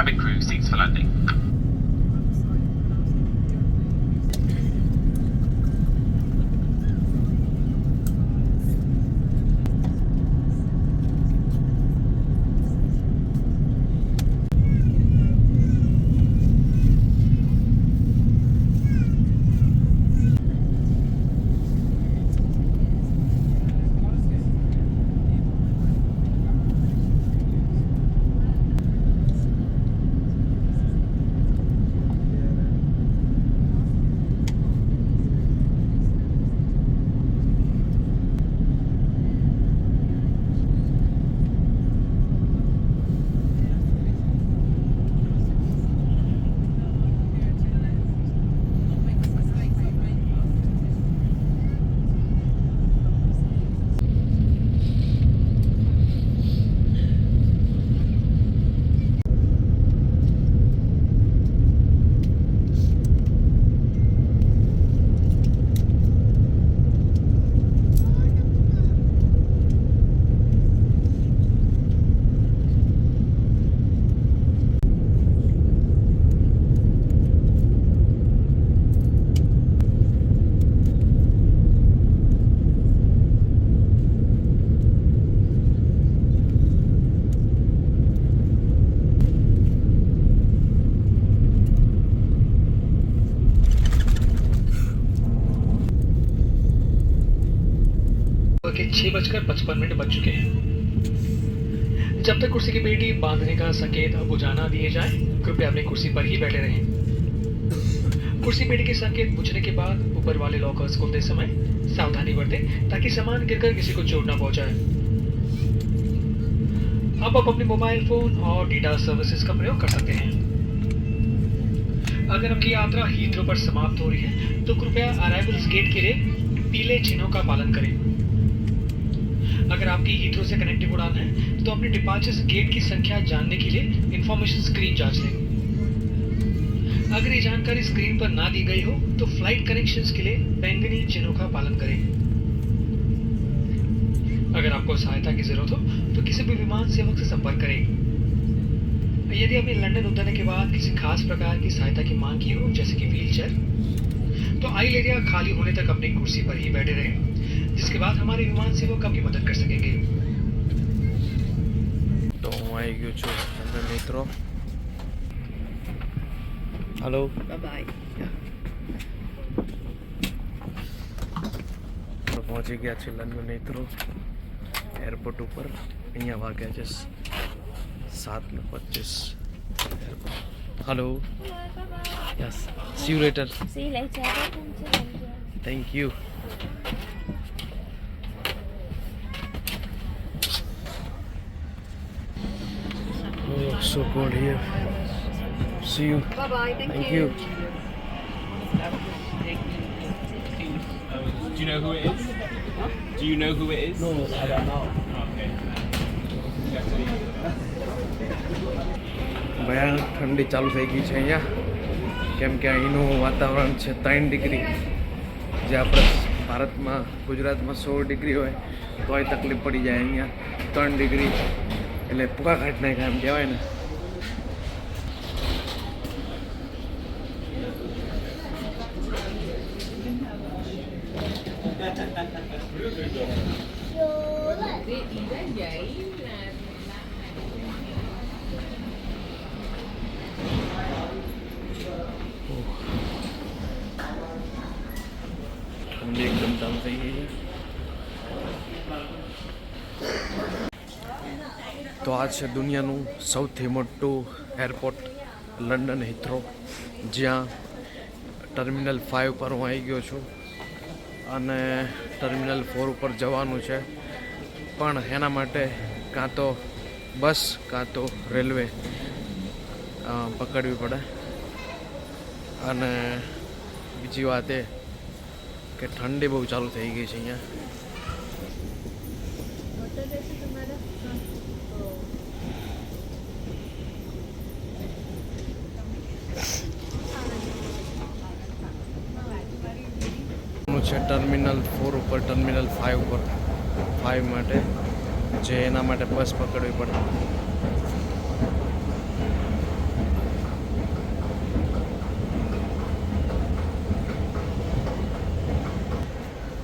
cabin crew seats for landing. के छह बजकर पचपन मिनट बज चुके हैं। जब तक कुर्सी की पेटी बांधने का संकेत बुझाना दिए जाए, कृपया अपनी कुर्सी पर ही बैठे रहें। कुर्सी पेटी के संकेत बुझने के बाद ऊपर वाले लॉकर्स खोलते समय सावधानी बरतें, ताकि सामान गिरकर किसी को चोट ना पहुँचाए। अब आप अपने मोबाइल फ़ोन और डेटा सर्विसेज़ का प्रयोग कर सकते हैं। अगर आपकी यात्रा हीथ्रो पर समाप्त हो रही है तो कृपया अराइवल्स गेट के लिए पीले चिन्हों का पालन करें। अगर आपकी हीथ्रो से कनेक्टिव उड़ान है तो अपने डिपार्चर्स गेट की संख्या जानने के लिए इंफॉर्मेशन स्क्रीन जाँच लें। अगर ये जानकारी स्क्रीन पर ना दी गई हो तो फ़्लाइट कनेक्शंस के लिए बैंगनी चिन्हों का पालन करें। अगर आपको सहायता की ज़रूरत हो तो किसी भी विमान सेवक से संपर्क करें। यदि आपने लंदन उतरने के बाद किसी खास प्रकार की सहायता की मांग की हो, जैसे कि व्हीलचेयर तो आइल एरिया खाली होने तक अपनी कुर्सी पर ही बैठे रहें जिसके बाद हमारे विमान सेवक आपकी मदद कर सकेंगे તો હું આવી ગયો છું લંડન મિત્રો હલો તો પહોંચી ગયા છે લંડન મિત્રો એરપોર્ટ ઉપર અહીંયા વાગ્યા છે સાત ને પચીસ hello Hello. Yes. See you later. See you later. Thank you. Oh, so cold here. See you. Bye bye. Thank, Thank you. you. Do you know who it is? Do you know who it is? No, I don't know. Oh, okay. ભયાનક ઠંડી ચાલુ થઈ ગઈ છે અહીંયા. કેમ કે અહીંનું વાતાવરણ છે ત્રણ ડિગ્રી. જે આપણે ભારતમાં, ગુજરાતમાં સોળ ડિગ્રી હોય, તોય તકલીફ પડી જાય અહીંયા. ત્રણ ડિગ્રી એટલે પૂકા કાઢ નાખ્યા એમ કહેવાય ને ઠંડી એકદમ ચાલુ થઈ ગઈ છે તો આ છે દુનિયાનું સૌથી મોટું એરપોર્ટ લંડન હિથ્રો જ્યાં ટર્મિનલ ફાઇવ પર હું આવી ગયો છું અને ટર્મિનલ ફોર ઉપર જવાનું છે. પણ એના માટે કાં તો બસ, કાં તો રેલવે પકડવી પડે. અને બીજી વાત એ કે ઠંડી બહુ ચાલુ થઈ ગઈ છે અહીંયા. છે ટર્મિનલ ફોર ઉપર, ટર્મિનલ ફાઇવ ઉપર. ફાઇવ માટે, જે એના માટે બસ પકડવી પડે.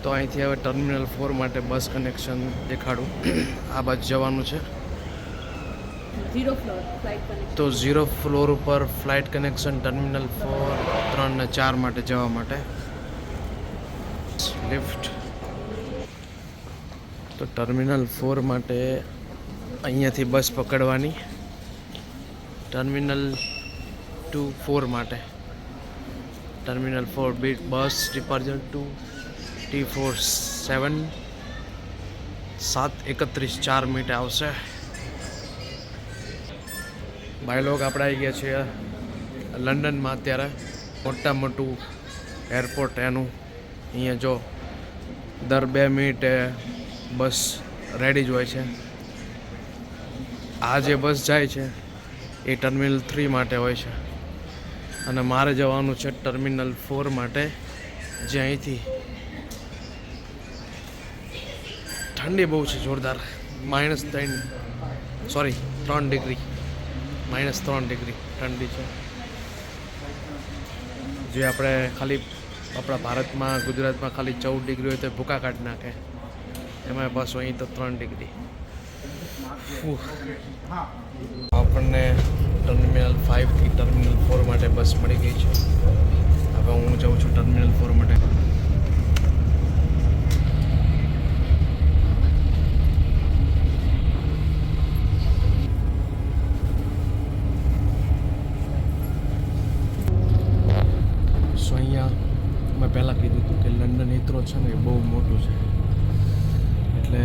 તો અહીંથી હવે ટર્મિનલ ફોર માટે બસ કનેક્શન દેખાડું. આ બાજુ જવાનું છે. તો ઝીરો ફ્લોર ઉપર ફ્લાઇટ કનેક્શન ટર્મિનલ ફોર ત્રણ ને ચાર માટે જવા માટે. લિફ્ટ તો ટર્મિનલ ફોર માટે અહીંયાથી બસ પકડવાની. ટર્મિનલ ટુ ફોર માટે. Terminal four B bus departure to T four seven સાત એકત્રીસ ચાર મિનિટે આવશે ભાઈ લોક આપણે આવી ગયા છીએ લંડનમાં અત્યારે મોટા મોટું એરપોર્ટ એનું અહીંયા જો દર બે મિનિટે બસ રેડી જ હોય છે આ જે બસ જાય છે એ ટર્મિનલ થ્રી માટે હોય છે અને મારે જવાનું છે ટર્મિનલ ફોર માટે જે અહીંથી ઠંડી બહુ છે, જોરદાર. માઇનસ ત્રણ, સોરી, ત્રણ ડિગ્રી. માઇનસ ત્રણ ડિગ્રી ઠંડી છે. જે આપણે ખાલી આપણા ભારતમાં, ગુજરાતમાં ખાલી ચૌદ ડિગ્રી હોય તો ભૂકા કાઢી નાખે. એમાં બસ અહીં તો ત્રણ ડિગ્રી. આપણને ટર્મિનલ ફાઇવથી ટર્મિનલ ફોર માટે બસ મળી ગઈ છે. હવે હું જાઉં છું અહીંયા મેં પહેલાં કીધું હતું કે લંડન હિત્રો છે ને એ બહુ મોટું છે. એટલે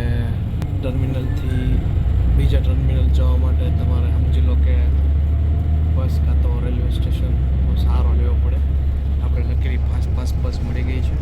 ટર્મિનલથી બીજા ટર્મિનલ જવા માટે તમારે સમજી લો કે બસ કાં તો રેલવે સ્ટેશન સારો લેવો પડે. આપણે લખેલી ફાસ્ટ ફાસ્ટ બસ મળી ગઈ છે.